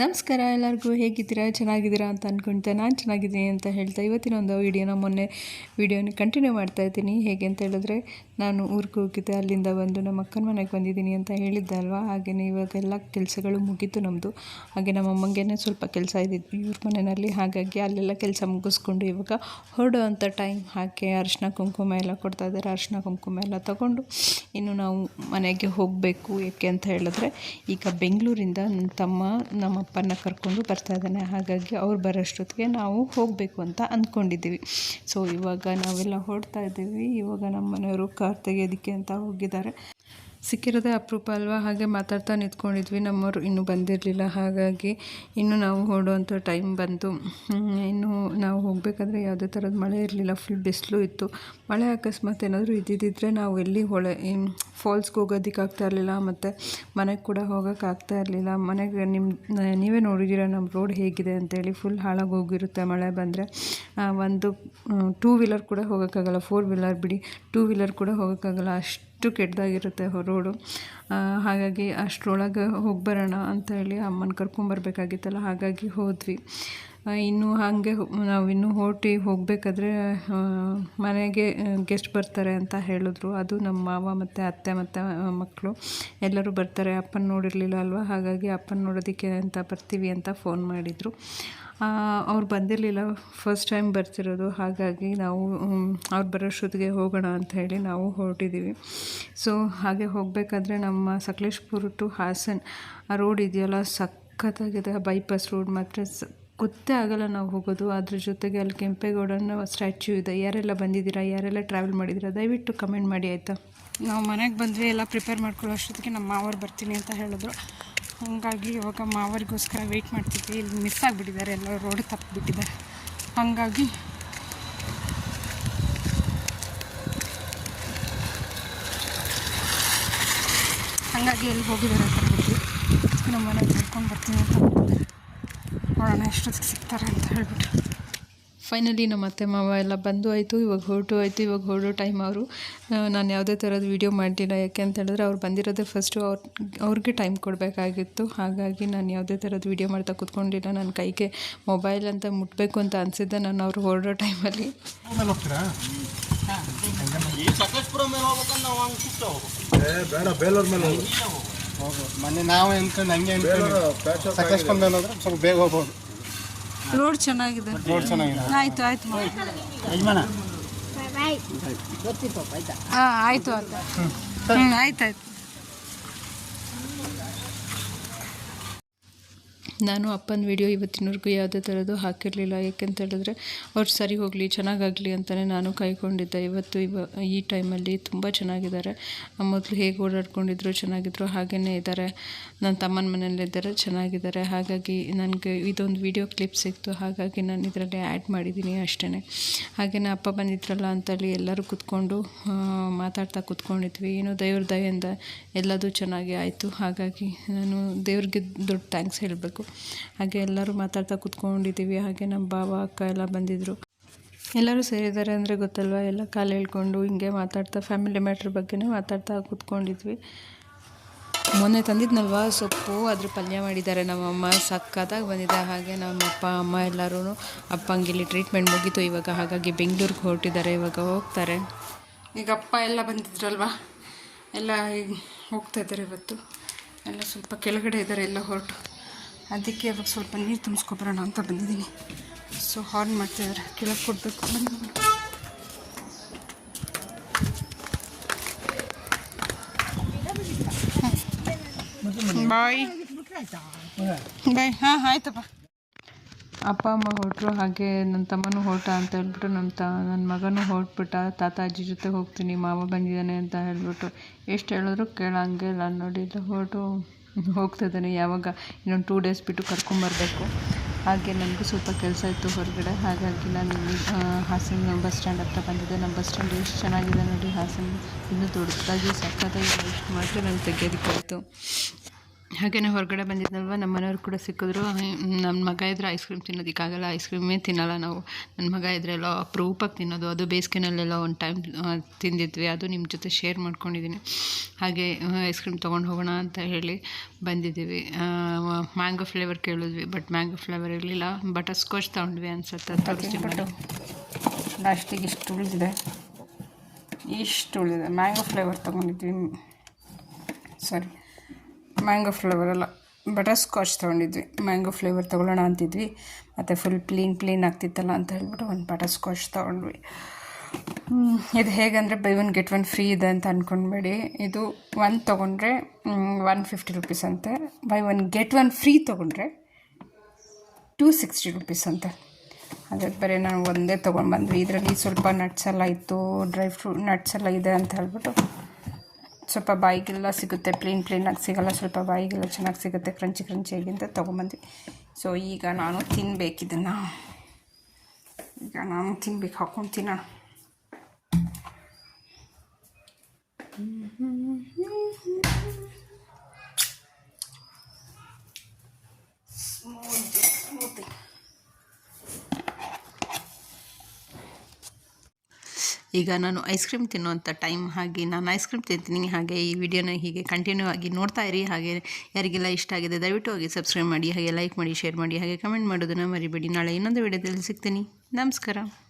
ನಮಸ್ಕಾರ, ಎಲ್ಲರಿಗೂ ಹೇಗಿದ್ದೀರಾ? ಚೆನ್ನಾಗಿದ್ದೀರಾ ಅಂತ ಅಂದ್ಕೊಳ್ತಾ ನಾನು ಚೆನ್ನಾಗಿದ್ದೀನಿ ಅಂತ ಹೇಳ್ತಾ ಇವತ್ತಿನ ಒಂದು ವೀಡಿಯೋನ ಮೊನ್ನೆ ವೀಡಿಯೋನ ಕಂಟಿನ್ಯೂ ಮಾಡ್ತಾ ಇದ್ದೀನಿ. ಹೇಗೆ ಅಂತ ಹೇಳಿದ್ರೆ, ನಾನು ಊರಿಗೆ ಹೋಗಿದ್ದೆ. ಅಲ್ಲಿಂದ ಬಂದು ನಮ್ಮ ಅಕ್ಕನ ಮನೆಗೆ ಬಂದಿದ್ದೀನಿ ಅಂತ ಹೇಳಿದ್ದೆ ಅಲ್ವಾ ಹಾಗೆಯೇ ಇವಾಗೆಲ್ಲ ಕೆಲಸಗಳು ಮುಗೀತು ನಮ್ಮದು ಹಾಗೆ ನಮ್ಮ ಅಮ್ಮಂಗೆ ಸ್ವಲ್ಪ ಕೆಲಸ ಇದ್ದಿದ್ದು ಇವ್ರ ಮನೆಯಲ್ಲಿ ಹಾಗಾಗಿ ಅಲ್ಲೆಲ್ಲ ಕೆಲಸ ಮುಗಿಸ್ಕೊಂಡು ಇವಾಗ ಹೊರಡೋ ಟೈಮ್ ಹಾಕಿ ಅರಿಶಿನ ಕುಂಕುಮ ಎಲ್ಲ ಕೊಡ್ತಾ ಇದ್ದಾರೆ. ಅರಿಶಿನ ಕುಂಕುಮ ಎಲ್ಲ ತಗೊಂಡು ಇನ್ನು ನಾವು ಮನೆಗೆ ಹೋಗಬೇಕು. ಏಕೆ ಅಂತ ಹೇಳಿದ್ರೆ, ಈಗ ಬೆಂಗಳೂರಿಂದ ನನ್ನ ತಮ್ಮ ನಮ್ಮ ಅಪ್ಪನ ಕರ್ಕೊಂಡು ಬರ್ತಾ ಇದ್ದಾನೆ. ಹಾಗಾಗಿ ಅವ್ರು ಬರೋಷ್ಟೊತ್ತಿಗೆ ನಾವು ಹೋಗಬೇಕು ಅಂತ ಅಂದ್ಕೊಂಡಿದ್ದೀವಿ. ಸೊ ಇವಾಗ ನಾವೆಲ್ಲ ಹೊರಡ್ತಾ ಇದ್ದೀವಿ. ಇವಾಗ ನಮ್ಮ ಮನೆಯವರು ಕಾರ್ ತೆಗೆಯೋದಕ್ಕೆ ಅಂತ ಹೋಗಿದ್ದಾರೆ. ಸಿಕ್ಕಿರೋದೇ ಅಪರೂಪ ಅಲ್ವಾ? ಹಾಗೆ ಮಾತಾಡ್ತಾ ನಿಂತ್ಕೊಂಡಿದ್ವಿ. ನಮ್ಮವರು ಇನ್ನೂ ಬಂದಿರಲಿಲ್ಲ. ಹಾಗಾಗಿ ಇನ್ನು ನಾವು ಹೊರಡುವಂಥ ಟೈಮ್ ಬಂತು. ಇನ್ನು ನಾವು ಹೋಗಬೇಕಾದ್ರೆ ಯಾವುದೇ ಥರದ ಮಳೆ ಇರಲಿಲ್ಲ. ಫುಲ್ ಬಿಸಿಲು ಇತ್ತು. ಮಳೆ ಅಕಸ್ಮಾತ್ ಏನಾದರೂ ಇದ್ದಿದ್ದರೆ ನಾವು ಎಲ್ಲಿ ಹೊಳೆ ಫಾಲ್ಸ್ಗೆ ಹೋಗೋದಕ್ಕೆ ಆಗ್ತಾ ಇರಲಿಲ್ಲ. ಮತ್ತು ಮನೆಗೆ ಕೂಡ ಹೋಗೋಕ್ಕಾಗ್ತಾ ಇರಲಿಲ್ಲ. ಮನೆಗೆ ನಿಮ್ಮ ನೀವೇ ನೋಡಿದ್ದೀರ ನಮ್ಮ ರೋಡ್ ಹೇಗಿದೆ ಅಂತೇಳಿ. ಫುಲ್ ಹಾಳಾಗಿ ಹೋಗಿರುತ್ತೆ ಮಳೆ ಬಂದರೆ. ಒಂದು ಟೂ ವೀಲರ್ ಕೂಡ ಹೋಗೋಕ್ಕಾಗಲ್ಲ. ಫೋರ್ ವೀಲರ್ ಬಿಡಿ. ಟೂ ವೀಲರ್ ಕೂಡ ಹೋಗೋಕ್ಕಾಗಲ್ಲ. ಅಷ್ಟು ಅಷ್ಟು ಕೆಟ್ಟದಾಗಿರುತ್ತೆ ರೋಡು. ಹಾಗಾಗಿ ಅಷ್ಟರೊಳಗೆ ಹೋಗಿ ಬರೋಣ ಅಂತ ಹೇಳಿ ಅಮ್ಮನ ಕರ್ಕೊಂಬರ್ಬೇಕಾಗಿತ್ತಲ್ಲ ಹಾಗಾಗಿ ಹೋದ್ವಿ. ಇನ್ನೂ ಹಾಗೆ ನಾವು ಇನ್ನೂ ಹೋಟಿ ಹೋಗಬೇಕಾದ್ರೆ ಮನೆಗೆ ಗೆಸ್ಟ್ ಬರ್ತಾರೆ ಅಂತ ಹೇಳಿದ್ರು. ಅದು ನಮ್ಮ ಮಾವ ಮತ್ತು ಅತ್ತೆ ಮತ್ತು ಮಕ್ಕಳು ಎಲ್ಲರೂ ಬರ್ತಾರೆ. ಅಪ್ಪನ ನೋಡಿರಲಿಲ್ಲ ಅಲ್ವಾ? ಹಾಗಾಗಿ ಅಪ್ಪನ ನೋಡೋದಕ್ಕೆ ಅಂತ ಬರ್ತೀವಿ ಅಂತ ಫೋನ್ ಮಾಡಿದರು. ಅವ್ರು ಬಂದಿರಲಿಲ್ಲ. ಫಸ್ಟ್ ಟೈಮ್ ಬರ್ತಿರೋದು. ಹಾಗಾಗಿ ನಾವು ಅವ್ರು ಬರೋಷ್ಟೊತ್ತಿಗೆ ಹೋಗೋಣ ಅಂತ ಹೇಳಿ ನಾವು ಹೊರಟಿದ್ದೀವಿ ಸೊ ಹಾಗೆ ಹೋಗಬೇಕಾದ್ರೆ ನಮ್ಮ ಸಕಲೇಶ್ಪುರ ಟು ಹಾಸನ್, ಆ ರೋಡ್ ಇದೆಯಲ್ಲ, ಸಖತ್ತಾಗಿದೆ. ಬೈಪಾಸ್ ರೋಡ್ ಮಾತ್ರ ಸ, ಗೊತ್ತೇ ಆಗಲ್ಲ ನಾವು ಹೋಗೋದು. ಅದ್ರ ಜೊತೆಗೆ ಅಲ್ಲಿ ಕೆಂಪೇಗೌಡನ ಸ್ಟ್ಯಾಚ್ಯೂ ಇದೆ. ಯಾರೆಲ್ಲ ಬಂದಿದ್ದೀರಾ? ಯಾರೆಲ್ಲ ಟ್ರಾವೆಲ್ ಮಾಡಿದ್ದೀರಾ? ದಯವಿಟ್ಟು ಕಮೆಂಟ್ ಮಾಡಿ, ಆಯಿತಾ? ನಾವು ಮನೆಗೆ ಬಂದ್ವಿ. ಎಲ್ಲ ಪ್ರಿಪೇರ್ ಮಾಡ್ಕೊಳ್ಳೋ ಅಷ್ಟೊತ್ತಿಗೆ ನಮ್ಮ ಮಾವರು ಬರ್ತೀನಿ ಅಂತ ಹೇಳಿದ್ರು. ಹಾಗಾಗಿ ಇವಾಗ ಮಾವರಿಗೋಸ್ಕರ ವೆಯ್ಟ್ ಮಾಡ್ತಿದ್ವಿ. ಇಲ್ಲಿ ಮಿಸ್ ಆಗಿಬಿಟ್ಟಿದ್ದಾರೆ. ಎಲ್ಲ ರೋಡ್ ತಪ್ಪಿಬಿಟ್ಟಿದ್ದಾರೆ. ಹಾಗಾಗಿ ಹಾಗಾಗಿ ಎಲ್ಲಿ ಹೋಗಿದ್ದಾರೆ ಅಂತ ನಮ್ಮ ಮನೆಗೆ ಕರ್ಕೊಂಡು ಬರ್ತೀನಿ ಅಂತ ನೋಡೋಣ ಎಷ್ಟೊತ್ತಿಗೆ ಸಿಗ್ತಾರೆ ಅಂತ ಹೇಳ್ಬಿಟ್ಟು. ಫೈನಲಿ ನಮ್ಮ ಅತ್ತೆ ಮಾವ ಎಲ್ಲ ಬಂದು ಆಯಿತು ಇವಾಗ ಹೊರಟು ಆಯಿತು ಇವಾಗ ಹೊರಡೋ ಟೈಮ್ ಅವರು. ನಾನು ಯಾವುದೇ ಥರದ ವೀಡಿಯೋ ಮಾಡಿಲ್ಲ ಯಾಕೆ ಅಂತ ಹೇಳಿದ್ರೆ ಅವ್ರು ಬಂದಿರೋದೇ ಫಸ್ಟು ಅವ್ರ ಅವ್ರಿಗೆ ಟೈಮ್ ಕೊಡಬೇಕಾಗಿತ್ತು. ಹಾಗಾಗಿ ನಾನು ಯಾವುದೇ ಥರದ ವೀಡಿಯೋ ಮಾಡ್ತಾ ಕೂತ್ಕೊಂಡಿಲ್ಲ. ನನ್ನ ಕೈಗೆ ಮೊಬೈಲ್ ಅಂತ ಮುಟ್ಟಬೇಕು ಅಂತ ಅನಿಸಿದ್ದೆ. ನಾನು ಅವ್ರು ಹೊರಡೋ ಟೈಮಲ್ಲಿ ಮನೆ ನಾವು ಎಂತ ನಂಗೆ ಸ್ವಲ್ಪ ಬೇಗ ಹೋಗ್ಬೋದು. ರೋಡ್ ಚೆನ್ನಾಗಿದೆ. ರೋಡ್ ಚೆನ್ನಾಗಿದೆ. ಆಯ್ತು ಆಯ್ತು ಯಜಮಾನ. ಹಾಂ ಆಯಿತು ಅಂತ ಹ್ಞೂ ಆಯ್ತು ಆಯ್ತು ನಾನು ಅಪ್ಪನ ವಿಡಿಯೋ ಇವತ್ತಿನವರೆಗೂ ಯಾವುದೇ ಥರದ್ದು ಹಾಕಿರಲಿಲ್ಲ. ಯಾಕೆಂತ ಹೇಳಿದ್ರೆ, ಅವ್ರು ಸರಿ ಹೋಗಲಿ, ಚೆನ್ನಾಗಾಗಲಿ ಅಂತಲೇ ನಾನು ಕಾಯ್ಕೊಂಡಿದ್ದೆ ಇವತ್ತು ಇವ, ಈ ಟೈಮಲ್ಲಿ ತುಂಬ ಚೆನ್ನಾಗಿದ್ದಾರೆ. ಮೊದಲು ಹೇಗೆ ಓಡಾಡ್ಕೊಂಡಿದ್ರು, ಚೆನ್ನಾಗಿದ್ರು ಹಾಗೆಯೇ ಇದ್ದಾರೆ. ನನ್ನ ತಮ್ಮನ ಮನೆಯಲ್ಲಿದ್ದಾರೆ ಚೆನ್ನಾಗಿದ್ದಾರೆ. ಹಾಗಾಗಿ ನನಗೆ ಇದೊಂದು ವಿಡಿಯೋ ಕ್ಲಿಪ್ ಸಿಕ್ತು. ಹಾಗಾಗಿ ನಾನು ಇದರಲ್ಲಿ ಆ್ಯಡ್ ಮಾಡಿದ್ದೀನಿ ಅಷ್ಟೇ ಹಾಗೆಯೇ ಅಪ್ಪ ಬಂದಿದ್ರಲ್ಲ ಅಂತೇಳಿ ಎಲ್ಲರೂ ಕೂತ್ಕೊಂಡು ಮಾತಾಡ್ತಾ ಕೂತ್ಕೊಂಡಿದ್ವಿ. ಏನು ದೇವ್ರ ದಯೆಯಿಂದ ಎಲ್ಲದೂ ಚೆನ್ನಾಗಿ ಆಯಿತು. ಹಾಗಾಗಿ ನಾನು ದೇವ್ರಿಗೆ ದೊಡ್ಡ ಥ್ಯಾಂಕ್ಸ್ ಹೇಳಬೇಕು. ಹಾಗೆ ಎಲ್ಲರೂ ಮಾತಾಡ್ತಾ ಕೂತ್ಕೊಂಡಿದ್ದೀವಿ. ಹಾಗೆ ನಮ್ಮ ಬಾವ, ಅಕ್ಕ ಎಲ್ಲ ಬಂದಿದ್ದರು ಎಲ್ಲರೂ ಸೇರಿದ್ದಾರೆ ಅಂದರೆ ಗೊತ್ತಲ್ವ? ಎಲ್ಲ ಕಾಲು ಹೇಳ್ಕೊಂಡು ಹಿಂಗೆ ಮಾತಾಡ್ತಾ ಫ್ಯಾಮಿಲಿ ಮ್ಯಾಟ್ರ್ ಬಗ್ಗೆನೇ ಮಾತಾಡ್ತಾ ಕೂತ್ಕೊಂಡಿದ್ವಿ. ಮೊನ್ನೆ ತಂದಿದ್ನಲ್ವ? ಸೊಪ್ಪು ಅದ್ರ ಪಲ್ಯ ಮಾಡಿದ್ದಾರೆ. ನಮ್ಮಮ್ಮ ಸಕ್ಕತ್ತಾಗಿ ಬಂದಿದೆ. ಹಾಗೆ ನಮ್ಮ ಅಪ್ಪ ಅಮ್ಮ ಎಲ್ಲರೂ ಅಪ್ಪಂಗಿಲ್ಲಿ ಟ್ರೀಟ್ಮೆಂಟ್ ಮುಗೀತು. ಇವಾಗ ಹಾಗಾಗಿ ಬೆಂಗಳೂರಿಗೆ ಹೊರಟಿದ್ದಾರೆ. ಇವಾಗ ಹೋಗ್ತಾರೆ. ಈಗ ಅಪ್ಪ ಎಲ್ಲ ಬಂದಿದ್ರಲ್ವಾ? ಎಲ್ಲ ಹೋಗ್ತಾ ಇದ್ದಾರೆ ಇವತ್ತು. ಎಲ್ಲ ಸ್ವಲ್ಪ ಕೆಳಗಡೆ ಇದ್ದಾರೆ. ಎಲ್ಲ ಹೊರಟು. ಅದಕ್ಕೆ ಇವಾಗ ಸ್ವಲ್ಪ ನೀರು ತುಂಬಿಸ್ಕೊಬರೋಣ ಅಂತ ಬಂದಿದ್ದೀನಿ. ಸೊ ಹಾರ್ನ್ ಮಾಡ್ತಿದ್ದಾರೆ ಕೆಳಗೆ ಕೊಡಬೇಕು. ಬಂದು. ಬಾಯ್ ಬಾಯ್ ಹಾಂ, ಆಯ್ತಪ್ಪ. ಅಪ್ಪ, ಅಮ್ಮ ಹೊರಟರು, ಹಾಗೆ ನನ್ನ ತಮ್ಮನೂ ಹೊರಟ ಅಂತ ಹೇಳ್ಬಿಟ್ಟು ನಮ್ಮ ತ, ನನ್ನ ಮಗನೂ ಹೊರಟ್ಬಿಟ್ಟ. ತಾತ, ಅಜ್ಜಿ ಜೊತೆ ಹೋಗ್ತೀನಿ, ಮಾವ ಬಂದಿದ್ದಾನೆ ಅಂತ ಹೇಳ್ಬಿಟ್ಟು ಎಷ್ಟು ಹೇಳಿದ್ರು ಕೇಳಂಗೆ ಇಲ್ಲ ನೋಡಿ ಹೊರಟು. ಹೋಗ್ತಿದ್ದಾನೆ ಯಾವಾಗ ಇನ್ನೊಂದು ಟೂ ಡೇಸ್ ಬಿಟ್ಟು ಕರ್ಕೊಂಬರ್ಬೇಕು ಹಾಗೆ ನನಗೂ ಸ್ವಲ್ಪ ಕೆಲಸ ಇತ್ತು ಹೊರಗಡೆ. ಹಾಗಾಗಿ ನಾನು ಹಾಸನ ಬಸ್ ಸ್ಟ್ಯಾಂಡ್ ಹತ್ರ ಬಂದಿದ್ದೆ. ನಮ್ಮ ಬಸ್ ಸ್ಟ್ಯಾಂಡ್ ಎಷ್ಟು ಚೆನ್ನಾಗಿದೆ ನೋಡಿ ಹಾಸನ. ಇನ್ನೂ ದೊಡ್ಡದಾಗಿ ಸಕ್ಕತ್ತಾಗಿ ಇಷ್ಟು ಮಾತ್ರ ನನಗೆ ತೆಗಿಯೋದಕ್ಕಾಯಿತು ಹಾಗೆಯೇ ಹೊರಗಡೆ ಬಂದಿದ್ನಲ್ವ ನಮ್ಮ ಮನೆಯವ್ರು ಕೂಡ ಸಿಕ್ಕಿದ್ರು. ನನ್ನ ಮಗ ಇದ್ರೆ ಐಸ್ ಕ್ರೀಮ್ ತಿನ್ನೋದಕ್ಕಾಗಲ್ಲ ಐಸ್ ಕ್ರೀಮೇ ತಿನ್ನಲ್ಲ ನಾವು. ನನ್ನ ಮಗ ಇದ್ರೆ ಎಲ್ಲ ಅಪರೂಪಕ್ಕೆ ತಿನ್ನೋದು ಅದು ಬೇಸಿಗೆನಲ್ಲೆಲ್ಲ ಒಂದು ಟೈಮ್ ತಿಂದಿದ್ವಿ ಅದು ನಿಮ್ಮ ಜೊತೆ ಶೇರ್ ಮಾಡ್ಕೊಂಡಿದ್ದೀನಿ ಹಾಗೆ ಐಸ್ ಕ್ರೀಮ್ ತೊಗೊಂಡು ಹೋಗೋಣ ಅಂತ ಹೇಳಿ ಬಂದಿದ್ದೀವಿ. ಮ್ಯಾಂಗೋ ಫ್ಲೇವರ್ ಕೇಳಿದ್ವಿ ಬಟ್ ಮ್ಯಾಂಗೋ ಫ್ಲೇವರ್ ಇರಲಿಲ್ಲ. ಬಟರ್ ಸ್ಕಾಚ್ ತೊಗೊಂಡ್ವಿ ಅನ್ಸುತ್ತೆ ಲಾಸ್ಟಿಗೆ ಇಷ್ಟು ಉಳಿದಿದೆ. ಇಷ್ಟು ಉಳಿದಿದೆ. ಮ್ಯಾಂಗೋ ಫ್ಲೇವರ್ ತೊಗೊಂಡಿದ್ವಿ. ಸಾರಿ ಮ್ಯಾಂಗೋ ಫ್ಲೇವರ್ ಅಲ್ಲ. ಬಟರ್ ಸ್ಕಾಚ್ ತೊಗೊಂಡಿದ್ವಿ. ಮ್ಯಾಂಗೋ ಫ್ಲೇವರ್ ತೊಗೊಳ್ಳೋಣ ಅಂತಿದ್ವಿ. ಮತ್ತು ಫುಲ್ ಪ್ಲೀನ್ ಪ್ಲೀನ್ ಆಗ್ತಿತ್ತಲ್ಲ ಅಂತ ಹೇಳ್ಬಿಟ್ಟು ಒಂದು ಬಟರ್ ಸ್ಕಾಚ್ ತೊಗೊಂಡ್ವಿ ಇದು ಹೇಗಂದರೆ buy one get one free ಇದೆ ಅಂತ ಅಂದ್ಕೊಂಡ್ಬೇಡಿ ಇದು ಒನ್ ತೊಗೊಂಡ್ರೆ ಒನ್ ಫಿಫ್ಟಿ ರುಪೀಸ್ ಅಂತೆ. Buy one get one free ತೊಗೊಂಡ್ರೆ ಟೂ ಸಿಕ್ಸ್ಟಿ ರುಪೀಸ್ ಅಂತೆ. ಅದಕ್ಕೆ ಬರೀ ನಾವು ಒಂದೇ ತೊಗೊಂಡು ಬಂದ್ವಿ. ಇದರಲ್ಲಿ ಸ್ವಲ್ಪ ನಟ್ಸ್ ಎಲ್ಲ ಇತ್ತು ಡ್ರೈ ಫ್ರೂಟ್ ನಟ್ಸ್ ಎಲ್ಲ ಇದೆ ಅಂತ ಹೇಳ್ಬಿಟ್ಟು. ಸ್ವಲ್ಪ ಬಾಯಿಗೆಲ್ಲ ಸಿಗುತ್ತೆ ಪ್ಲೇನ್ ಪ್ಲೇನಾಗಿ ಸಿಗೋಲ್ಲ, ಸ್ವಲ್ಪ ಬಾಯಿಗೆಲ್ಲ ಚೆನ್ನಾಗಿ ಸಿಗುತ್ತೆ ಕ್ರಂಚಿ ಕ್ರಂಚಿಯಾಗಿ ಅಂತ ತೊಗೊಂಬಂದ್ವಿ. ಸೊ ಈಗ ನಾನು ತಿನ್ಬೇಕು ಇದನ್ನು. ಈಗ ನಾನು ತಿನ್ಬೇಕು ಹಾಕೊಂಡು ತಿನ್ನೋಣ. ಈಗ ನಾನು ಐಸ್ ಕ್ರೀಮ್ ತಿನ್ನುವಂಥ ಟೈಮ್ ಹಾಗೆ ನಾನು ಐಸ್ ಕ್ರೀಮ್ ತಿಂತೀನಿ. ಹಾಗೆ ಈ ವಿಡಿಯೋನ ಹೀಗೆ ಕಂಟಿನ್ಯೂ ಆಗಿ ನೋಡ್ತಾ ಇರಿ. ಹಾಗೆ ಯಾರಿಗೆಲ್ಲ ಇಷ್ಟ ಆಗಿದೆ, ದಯವಿಟ್ಟು ಹೋಗಿ ಸಬ್ಸ್ಕ್ರೈಬ್ ಮಾಡಿ, ಹಾಗೆ ಲೈಕ್ ಮಾಡಿ ಶೇರ್ ಮಾಡಿ, ಹಾಗೆ ಕಮೆಂಟ್ ಮಾಡೋದನ್ನು ಮರಿಬೇಡಿ. ನಾಳೆ ಇನ್ನೊಂದು ವಿಡಿಯೋದಲ್ಲಿ ಸಿಗ್ತೀನಿ. ನಮಸ್ಕಾರ.